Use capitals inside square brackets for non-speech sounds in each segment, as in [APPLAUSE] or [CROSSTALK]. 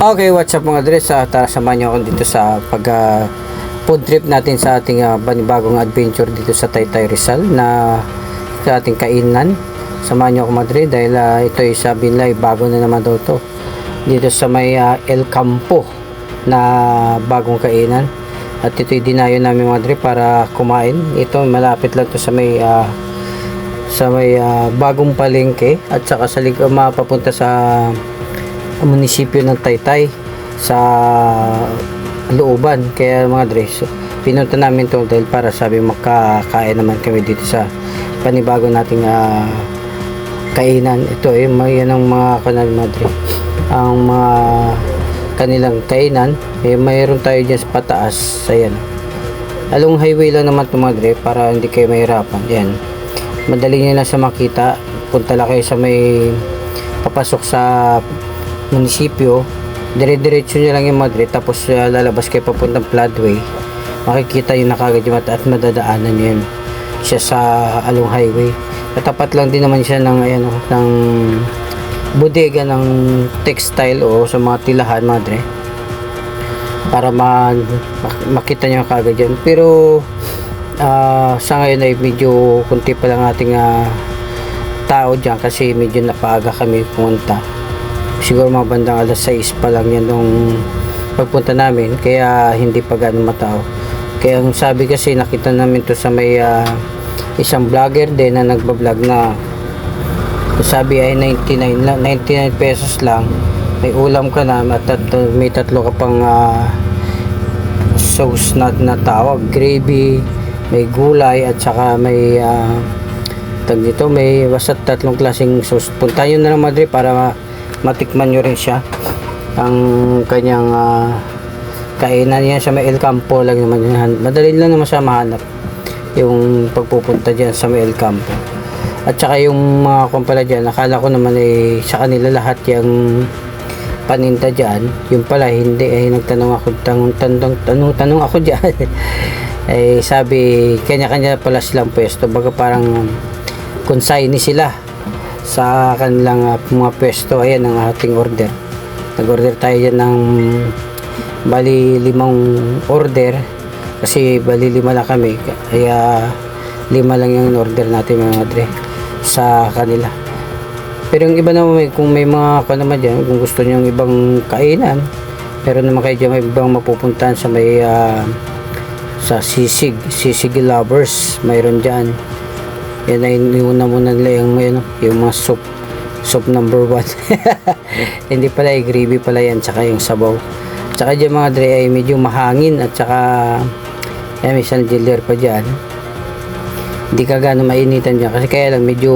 Okay, what's up mga dress? Uh, tara samahan niyo ako dito sa pag ah, food trip natin sa ating uh, panibagong adventure dito sa Taytay Rizal na sa ating kainan. Samahan niyo ako Madrid dahil ah, ito ay sabi nila ay bago na naman daw to. Dito sa may ah, El Campo na bagong kainan. At ito ay dinayo namin mga Madrid para kumain. Ito malapit lang to sa may ah, sa may ah, bagong palengke at saka sa lig- mapapunta sa munisipyo ng Taytay sa looban. Kaya mga dress pinunta namin to dahil para sabi makakain naman kami dito sa panibago nating ah, kainan. Ito eh may yan ang mga kanal madre ang mga kanilang kainan eh mayroon tayo dyan sa pataas. Ayan along highway lang naman ito madre para hindi kayo mahirapan. Yan. Madali nyo lang sa makita. Punta lang kayo sa may papasok sa munisipyo dire-diretso nyo lang yung Madrid tapos uh, lalabas kayo papuntang Floodway. Makikita yung nakagad yung mata at madadaanan yun. Siya sa along highway. Katapat lang din naman siya ng ayan, ng bodega ng textile o sa mga tilahan madre. Para ma mak- makita nyo kagad yan pero ah, sa ngayon ay medyo kunti pa lang ating ah, tao dyan kasi medyo napaaga kami pumunta siguro mga bandang alas 6 pa lang yan nung pagpunta namin kaya hindi pa ganun matao. Kaya ang sabi kasi nakita namin to sa may ah, isang vlogger din na nagbablog na sabi ay 99 lang 99 pesos lang. May ulam ka na at tat- may tatlo ka pang ah, sauce na, na tawag. Gravy may gulay at saka may ah, tag dito may basta tatlong klaseng sauce. Punta nyo na lang Madrid para matikman nyo rin siya. Ang kanyang ah, kainan yan sa may El Campo lang naman yan madali lang naman siya mahanap yung pagpupunta dyan sa may El Campo. At saka yung mga kumpala dyan akala ko naman eh sa kanila lahat yung paninda dyan. Yung pala hindi. Eh nagtanong ako tanong tanong tanong, tanong ako dyan. [LAUGHS] Eh sabi kanya-kanya pala silang pwesto. Baga parang consignee sila sa kanilang ah, mga pwesto. Ayan ang ating order. Nag-order tayo dyan ng bali limang order kasi bali lima lang kami. Kaya lima lang yung order natin mga madre sa kanila. Pero yung iba naman kung may mga ako naman dyan kung gusto nyo yung ibang kainan meron naman kayo dyan may ibang mapupuntahan sa may ah, sa sisig sisig lovers mayroon dyan yan ay niuna muna nila yung, yung, yung mga soup soup number one. [LAUGHS] Hindi pala yung gravy pala yan tsaka yung sabaw. Tsaka dyan mga dre ay medyo mahangin at tsaka yan may chandelier pa dyan. Hindi ka gano'ng mainitan dyan kasi kaya lang medyo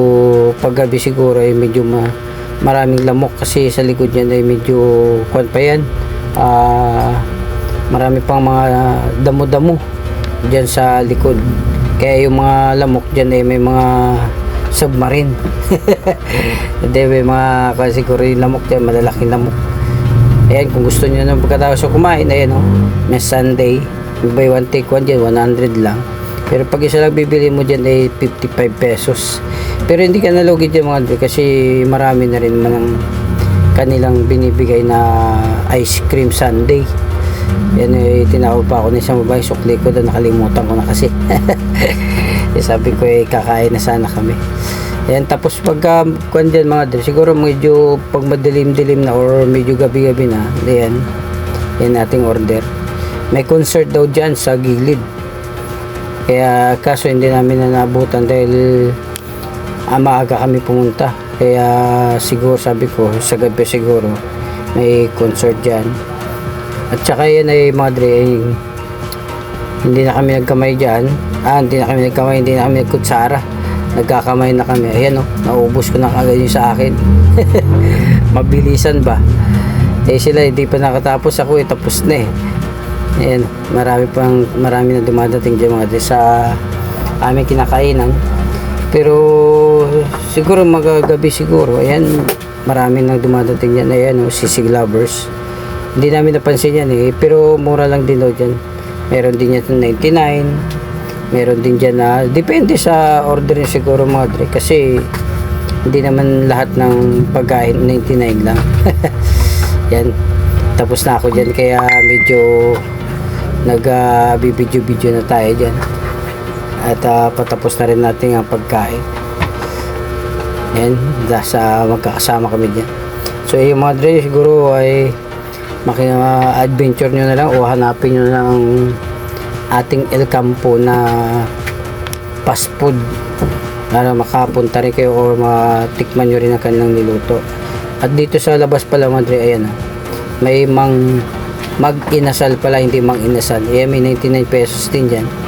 paggabi siguro ay medyo ma, maraming lamok kasi sa likod yan ay medyo kwan pa yan ah marami pang mga damo-damo dyan sa likod kaya yung mga lamok dyan ay may mga submarine. [LAUGHS] Hindi may mga kasi siguro yung lamok dyan malalaking lamok. Ayan kung gusto nyo ng pagkatapos so kumain ayan o may Sunday. Buy one take one dyan 100 lang. Pero pag isa lang bibili mo dyan ay 55 pesos. Pero hindi ka nalugi dyan mga dre, kasi marami na rin man ang kanilang binibigay na ice cream sundae yan eh tinawag pa ako ng isang babae sukli ko doon. Nakalimutan ko na kasi. [LAUGHS] Eh, sabi ko eh kakain na sana kami. Yan tapos pagka kuan dyan mga dre, siguro medyo pag madilim-dilim na or medyo gabi-gabi na yan yan ating order. May concert daw dyan sa gilid. Kaya kaso hindi namin na dahil ah, maaga kami pumunta. Kaya siguro sabi ko sa gabi siguro may concert dyan at saka yan ay madre ay hindi na kami nagkamay dyan. Ah hindi na kami nagkamay hindi na kami nagkutsara. Nagkakamay na kami. Ayan o naubos ko na kagad yung sa akin. [LAUGHS] Mabilisan ba? Eh sila hindi pa nakatapos ako eh tapos na eh. Ayan marami pang marami na dumadating dyan mga sa aming kinakainan. Pero siguro magagabi siguro. Ayan marami nang dumadating dyan. Ayan o sisig lovers hindi namin napansin yan eh. Pero mura lang din daw dyan. Meron din yan 99 meron din dyan na depende sa order siguro mga dre kasi hindi naman lahat ng pagkain 99 lang. [LAUGHS] Yan. Tapos na ako dyan kaya medyo nag uh, video video na tayo dyan. At ah, patapos na rin natin ang pagkain. Yan sa magkakasama kami dyan. So yung mga dre siguro ay maki adventure nyo na lang o hanapin nyo na lang ang ating El Campo na fast food para makapunta rin kayo or matikman nyo rin ang kanilang niluto. At dito sa labas pala mga dre ayan ah, may mang mag inasal pala hindi mang inasal ayan may 99 pesos din dyan